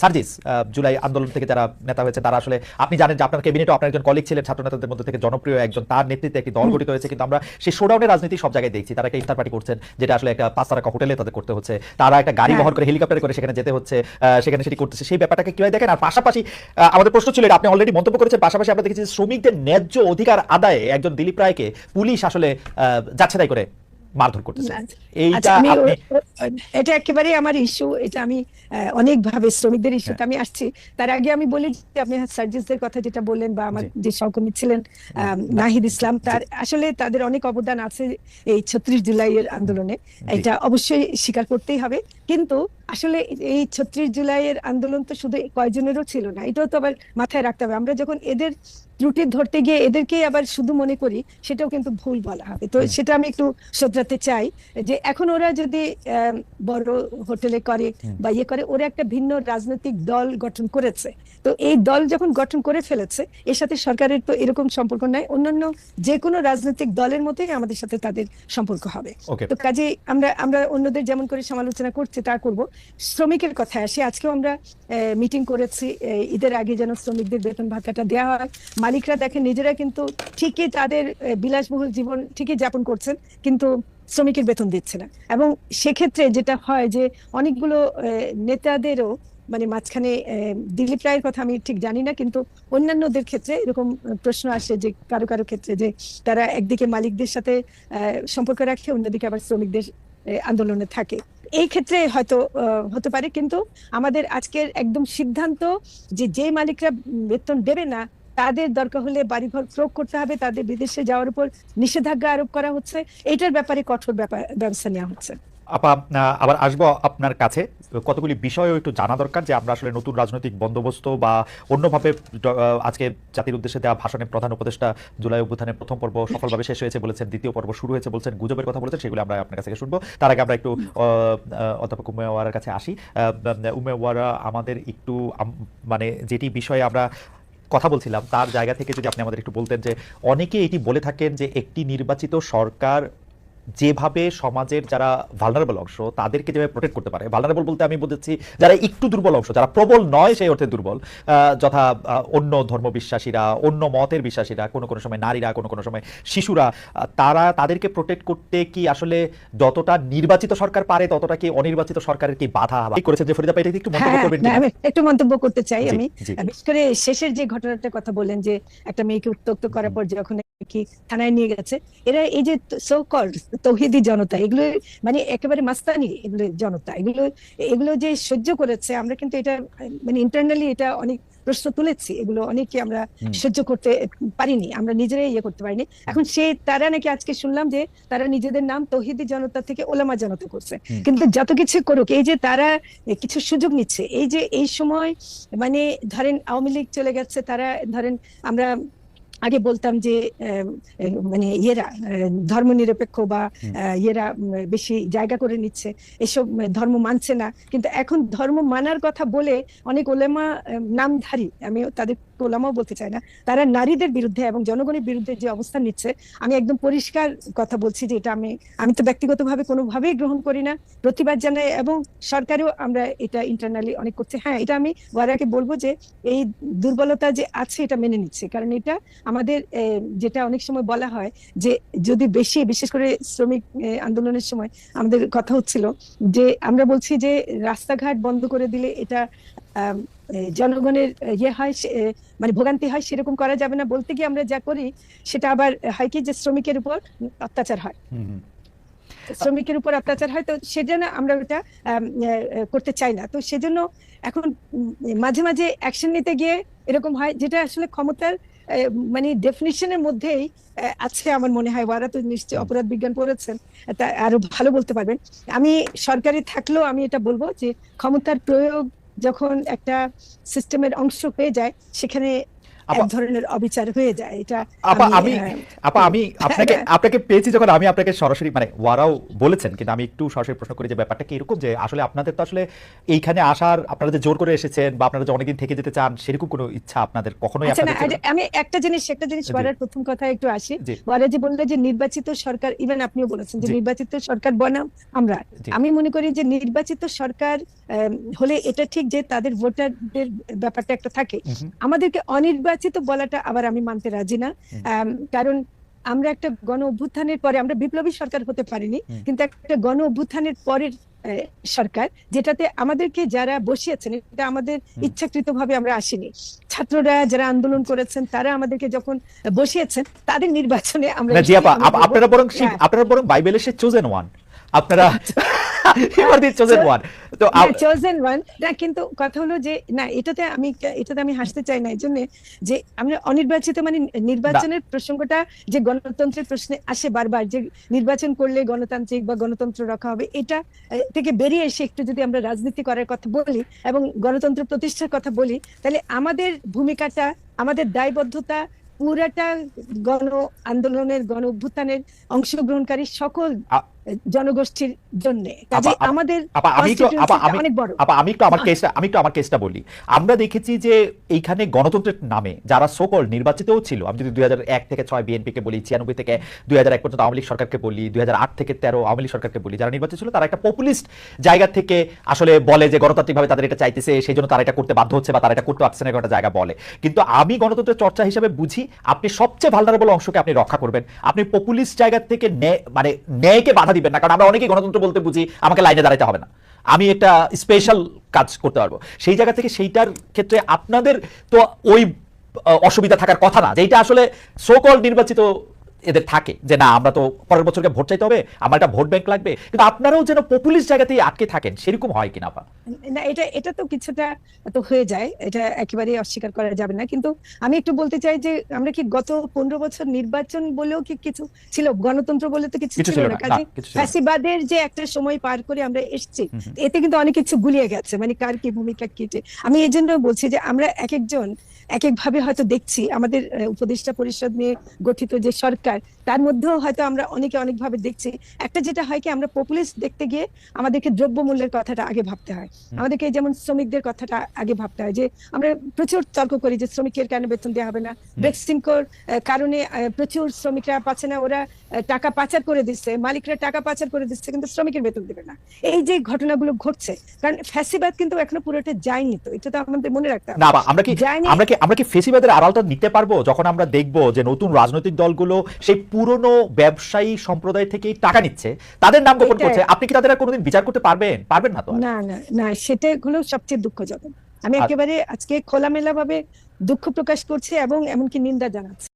সার্জিস জুলাই আন্দোলন থেকে যারা নেতা হয়েছে তারা আসলে আপনি জানেন যে আপনার ক্যাবিনেটও আপনার একজন কলিগ ছিলেন ছাত্র নেতাদের মধ্যে থেকে জনপ্রিয় একজন তার নেতৃত্বে একটি দল গঠিত হয়েছে কিন্তু আমরা সেই শোডাউনের রাজনীতি সব জায়গায় দেখছি। তারা একটা ইফতার পার্টি করছেন যেটা আসলে একটা পাঁচ তারকা হোটেলে তাদের করতে হচ্ছে। তারা একটা গাড়ি হ্যাঁ। বহন করে হেলিকপ্টার করে সেখানে যেতে হচ্ছে আহ, সেখানে সেটি করতেছে। সেই ব্যাপারটাকে কীভাবে দেখেন? আর পাশাপাশি আমাদের প্রশ্ন ছিল আপনি অলরেডি মন্তব্য করেছেন পাশাপাশি আমরা দেখেছি শ্রমিকদের ন্যায্য অধিকার আদায়ে একজন দিলীপ রায়কে পুলিশ আসলে যাচ্ছে তাই করে। মারধর করতেছে। আচ্ছা, এইটা আমি আপনি এটা একেবারে আমার ইস্যু এটা আমি অনেক ভাবে শ্রমিকদের হ্যাঁ। ইস্যুতে আমি আসছি। তার আগে আমি বলি যে আপনি সার্জিসদের কথা যেটা বললেন বা আমার যে সহকর্মী ছিলেন নাহিদ ইসলাম তার আসলে তাদের অনেক অবদান আছে এই ছত্রিশ জুলাইয়ের আন্দোলনে। এটা অবশ্যই স্বীকার করতেই হবে। কিন্তু আসলে এই ছত্রিশ জুলাইয়ের আন্দোলন তো শুধু কয়জনেরও ছিল না এটাও তো আবার মাথায় রাখতে হবে। আমরা যখন এদের ত্রুটি ধরতে গিয়ে এদেরকেই আবার শুধু মনে করি সেটাও কিন্তু ভুল বলা হবে। তো সেটা আমি একটু শোধরাতে চাই যে এখন ওরা যদি বড় হোটেলে করে বা ইয়ে করে ওরা একটা ভিন্ন রাজনৈতিক দল গঠন করেছে। তো এই দল যখন গঠন করে ফেলেছে এর সাথে সরকারের তো এরকম সম্পর্ক নাই অন্যান্য যে কোনো রাজনৈতিক দলের মতোই আমাদের সাথে তাদের সম্পর্ক হবে। তো কাজে আমরা আমরা অন্যদের যেমন করে সমালোচনা করছি তা করব। শ্রমিকের কথা আসে, আজকেও আমরা মিটিং করেছি ঈদের আগে যেন শ্রমিকদের বেতন ভাতাটা দেওয়া হয়। মালিকরা দেখেন, নিজেরা কিন্তু ঠিকই তাদের বিলাসবহুল জীবন ঠিকই যাপন করছেন, কিন্তু শ্রমিকের বেতন দিচ্ছে না। এবং সেক্ষেত্রে যেটা হয় যে, অনেকগুলো নেতাদেরও মানে মাঝখানে দিলীপ রায়ের কথা আমি ঠিক জানি না, কিন্তু অন্যান্যদের ক্ষেত্রে এরকম প্রশ্ন আসে যে, কারও কারও ক্ষেত্রে যে, তারা একদিকে মালিকদের সাথে সম্পর্ক রাখে, অন্যদিকে আবার শ্রমিকদের আন্দোলনে থাকে। এই ক্ষেত্রে হয়তো হতে পারে, কিন্তু আমাদের আজকের একদম সিদ্ধান্ত যে যে মালিকরা বেতন দেবে না, তাদের দরকার হলে বাড়িঘর প্রয়োগ করতে হবে, তাদের বিদেশে যাওয়ার উপর নিষেধাজ্ঞা আরোপ করা হচ্ছে। এটার ব্যাপারে কঠোর ব্যাপার ব্যবস্থা নেওয়া হচ্ছে। আপা আবার আসব আপনার কাছে। কতগুলি বিষয়ও একটু জানা দরকার যে আমরা আসলে নতুন রাজনৈতিক বন্দোবস্ত বা অন্যভাবে আজকে জাতির উদ্দেশ্যে দেওয়া ভাষণে প্রধান উপদেষ্টা জুলাই অভ্যুত্থানের প্রথম পর্ব সফলভাবে শেষ হয়েছে বলেছেন, দ্বিতীয় পর্ব শুরু হয়েছে বলছেন, গুজবের কথা বলেছেন, সেগুলো আমরা আপনার কাছ শুনব। তার আগে আমরা একটু অধ্যাপক উমেওয়ারের কাছে আসি। উমেওয়ারা আমাদের একটু মানে যেটি বিষয়ে আমরা কথা বলছিলাম, তার জায়গা থেকে যদি আপনি আমাদের একটু বলতেন যে, অনেকে এটি বলে থাকেন যে, একটি নির্বাচিত সরকার যেভাবে সমাজের যারা ভালনারেবল অংশ তাদেরকে যেভাবে প্রোটেক্ট করতে পারে ভালনারেবল বলতে আমি বুঝেছি যারা একটু দুর্বল অংশ যারা প্রবল নয় সেই অর্থে দুর্বল যথা অন্য ধর্ম বিশ্বাসীরা অন্য মতের বিশ্বাসীরা কোনো কোনো সময় নারীরা কোনো কোনো সময় শিশুরা তারা তাদেরকে প্রোটেক্ট করতে কি আসলে যতটা নির্বাচিত সরকার পারে ততটা কি অনির্বাচিত সরকারের কি বাধা বা- করেছেন যে ফরিদা এটা একটু মন্তব্য হ্যাঁ, করবেন না, একটু মন্তব্য করতে চাই আমি। বিশেষ করে শেষের যে ঘটনাটার কথা বললেন যে একটা মেয়েকে উত্তক্ত করার পর যখন কি থানায় নিয়ে গেছে এরা এই যে সো কল তৌহিদি জনতা এগুলো মানে একেবারে মাস্তানি এগুলো জনতা। এগুলো এগুলো যে সহ্য করেছে আমরা কিন্তু এটা মানে ইন্টারনালি এটা অনেক প্রশ্ন তুলেছি এগুলো অনেকে আমরা সহ্য করতে পারিনি আমরা নিজেরাই ইয়ে করতে পারিনি। এখন সে তারা নাকি আজকে শুনলাম যে তারা নিজেদের নাম তহিদি জনতা থেকে ওলামা জনতা করছে। কিন্তু যত কিছু করুক এই যে তারা কিছু সুযোগ নিচ্ছে এই যে এই সময় মানে ধরেন আওয়ামী লীগ চলে গেছে তারা ধরেন আমরা আগে বলতাম যে আহ, মানে ইয়েরা ধর্ম নিরপেক্ষ বা ইয়েরা বেশি জায়গা করে নিচ্ছে। এসব ধর্ম মানছে না। কিন্তু এখন ধর্ম মানার কথা বলে অনেক ওলেমা নামধারী। আমি তাদের ওলামাও বলতে চাই না, তারা নারীদের বিরুদ্ধে এবং জনগণের বিরুদ্ধে যে অবস্থান নিচ্ছে, আমি একদম পরিষ্কার কথা বলছি যে এটা আমি আমি তো ব্যক্তিগতভাবে কোনোভাবেই গ্রহণ করি না। প্রতিবাদ জানাই এবং সরকারও আমরা এটা ইন্টারনালি অনেক করছে। হ্যাঁ এটা আমি ওয়ারাকে বলব যে এই দুর্বলতা যে আছে এটা মেনে নিচ্ছে। কারণ এটা আমাদের যেটা অনেক সময় বলা হয় যে যদি বেশি, বিশেষ করে শ্রমিক আন্দোলনের সময় আমাদের কথা হচ্ছিল যে আমরা বলছি যে রাস্তাঘাট বন্ধ করে দিলে এটা জনগণের ইয়ে হয় মানে ভোগান্তি হয় সেরকম করা যাবে না। বলতে গিয়ে আমরা যা করি সেটা আবার হয় কি যে শ্রমিকের উপর অত্যাচার হয়। শ্রমিকের উপর অত্যাচার হয় তো সেজন্য আমরা ওটা করতে চাই না। তো সেজন্য এখন মাঝে মাঝে অ্যাকশন নিতে গিয়ে এরকম হয় যেটা আসলে ক্ষমতার মানে ডেফিনিশনের মধ্যেই আছে আমার মনে হয়। ওরা তো নিশ্চয়ই অপরাধ বিজ্ঞান পড়েছেন তা আরও ভালো বলতে পারবেন। আমি সরকারি থাকলেও আমি এটা বলব যে ক্ষমতার প্রয়োগ যখন একটা সিস্টেমের অংশ পেয়ে যায় সেখানে এক ধরনের অবিচার হয়ে যায় এটা আপা আমি আপা আমি আপনাকে আপনাকে পেয়েছি যখন আমি আপনাকে সরাসরি মানে ওয়ারাও বলেছেন কিন্তু আমি একটু সরাসরি প্রশ্ন করি যে ব্যাপারটা কি এরকম যে আসলে আপনাদের তো আসলে এইখানে আসার আপনারা যে জোর করে এসেছেন বা আপনারা যে অনেকদিন থেকে যেতে চান সেরকম কোনো ইচ্ছা আপনাদের কখনোই আচ্ছা আপনাদের আমি একটা জিনিস একটা জিনিস। বলার প্রথম কথা একটু আসি। ওরা যে বলল যে নির্বাচিত সরকার ইভেন আপনিও বলেছেন যে নির্বাচিত সরকার বনাম আমরা। আমি মনে করি যে নির্বাচিত সরকার হলে এটা ঠিক যে তাদের ভোটারদের ব্যাপারটা একটা থাকে। আমাদেরকে হুম। আমাদেরকে অনির্বাচিত বলাটা আবার আমি মানতে রাজি না। কারণ আমরা একটা গণ অভ্যুত্থানের পরে আমরা বিপ্লবী সরকার হতে পারিনি কিন্তু একটা গণ অভ্যুত্থানের পরের সরকার যেটাতে আমাদেরকে যারা বসিয়েছেন এটা আমাদের ইচ্ছাকৃত ভাবে আমরা আসিনি। ছাত্ররা যারা আন্দোলন করেছেন তারা আমাদেরকে যখন বসিয়েছেন তাদের নির্বাচনে আমরা আপনারা বরং হ্যাঁ। আপনারা বরং বাইবেলের সে চোজেন ওয়ান আপনারা দি চোজেন ওয়ান তো চোজেন ওয়ান না কিন্তু কথা হলো যে না এটাতে আমি এটাতে আমি হাসতে চাই না এই জন্য যে আমরা অনির্বাচিত মানে নির্বাচনের প্রসঙ্গটা যে গণতন্ত্রের প্রশ্নে আসে বারবার যে নির্বাচন করলে গণতান্ত্রিক বা গণতন্ত্র রক্ষা হবে এটা থেকে বেরিয়ে এসে একটু যদি আমরা রাজনীতি করার কথা বলি এবং গণতন্ত্র প্রতিষ্ঠার কথা বলি তাহলে আমাদের ভূমিকাটা আমাদের দায়বদ্ধতা পুরাটা গণ আন্দোলনের গণ অভ্যুত্থানের অংশগ্রহণকারী সকল জনগোষ্ঠীর জন্য। কাজে আমাদের আমি অনেক বড়। একটু আমার কেসটা আমি একটু আমার কেসটা বলি। আমরা দেখেছি যে এইখানে গণতন্ত্রের নামে যারা সকল নির্বাচিতও ছিল আমি যদি দুই থেকে ছয় বলি ছিয়ানব্বই থেকে দুই পর্যন্ত আওয়ামী লীগ সরকারকে বলি দুই থেকে তেরো আওয়ামী লীগ সরকারকে বলি যারা নির্বাচিত ছিল তারা একটা পপুলিস্ট জায়গা থেকে আসলে বলে যে গণতান্ত্রিকভাবে তাদের এটা চাইতেছে সেই জন্য তারা এটা করতে বাধ্য হচ্ছে বা তারা এটা করতে পারছে না একটা জায়গা বলে। কিন্তু আমি গণতন্ত্রের চর্চা হিসেবে বুঝি আপনি সবচেয়ে ভালনারেবল অংশকে আপনি রক্ষা করবেন। আপনি পপুলিস্ট জায়গা থেকে মানে ন্যায়কে বাধা দিবেন না, কারণ আমরা অনেকেই গণতন্ত্র বলতে বুঝি আমাকে লাইনে দাঁড়াতে হবে না। আমি একটা স্পেশাল কাজ করতে পারব। সেই জায়গা থেকে সেইটার ক্ষেত্রে আপনাদের তো ওই অসুবিধা থাকার কথা না যেটা আসলে সোকল নির্বাচিত এদের থাকে যে না আমরা তো পরের বছরকে ভোট চাইতে হবে আমার একটা ভোট ব্যাংক লাগবে। কিন্তু আপনারাও যেন পপুলিস্ট জায়গাতেই আটকে থাকেন সেরকম হয় কিনা আপা না এটা এটা তো কিছুটা তো হয়ে যায় এটা একেবারেই অস্বীকার করা যাবে না। কিন্তু আমি একটু বলতে চাই যে আমরা কি গত পনেরো বছর নির্বাচন বলেও কি কিছু ছিল? গণতন্ত্র বলে তো কিছু ছিল না। কাজে। ফ্যাসিবাদের যে একটা সময় পার করে আমরা এসেছি। এতে কিন্তু অনেক কিছু গুলিয়ে গেছে মানে কার কি ভূমিকা কি আমি এই জন্য বলছি যে আমরা এক একজন এক এক ভাবে হয়তো দেখছি আমাদের উপদেষ্টা পরিষদ নিয়ে গঠিত যে সরকার তার মধ্যেও হয়তো আমরা অনেকে অনেক ভাবে দেখছি। একটা যেটা হয় কি আমরা পপুলিস্ট দেখতে গিয়ে আমাদেরকে দ্রব্য মূল্যের কথাটা আগে ভাবতে হয়। আমাদেরকে যেমন শ্রমিকদের কথাটা আগে ভাবতে হয় যে আমরা প্রচুর তর্ক করি যে শ্রমিকের কেন বেতন দেওয়া হবে না। ব্রেক্সিনকোর কারণে প্রচুর শ্রমিকরা পাচ্ছে না। ওরা টাকা পাচার করে দিচ্ছে। মালিকরা টাকা পাচার করে দিচ্ছে কিন্তু শ্রমিকের বেতন দেবে না। এই যে ঘটনাগুলো ঘটছে কারণ ফ্যাসিবাদ কিন্তু এখনও পুরোটা যায়নি তো। এটা তো আমাদের মনে রাখতে হবে। না আমরা কি। আমরা কি আমরা কি ফেসিবাদের আড়ালটা নিতে পারব? যখন আমরা দেখব যে নতুন রাজনৈতিক দলগুলো সেই পুরনো ব্যবসায়ী সম্প্রদায় থেকেই টাকা নিচ্ছে তাদের নাম গোপন করছে। আপনি কি তাদের আর কোনোদিন বিচার করতে পারবেন? পারবেন না তো না না না সেটা হলো সবচেয়ে দুঃখজনক। আমি একেবারে আজকে খোলামেলা ভাবে দুঃখ প্রকাশ করছি এবং এমনকি নিন্দা জানাচ্ছি।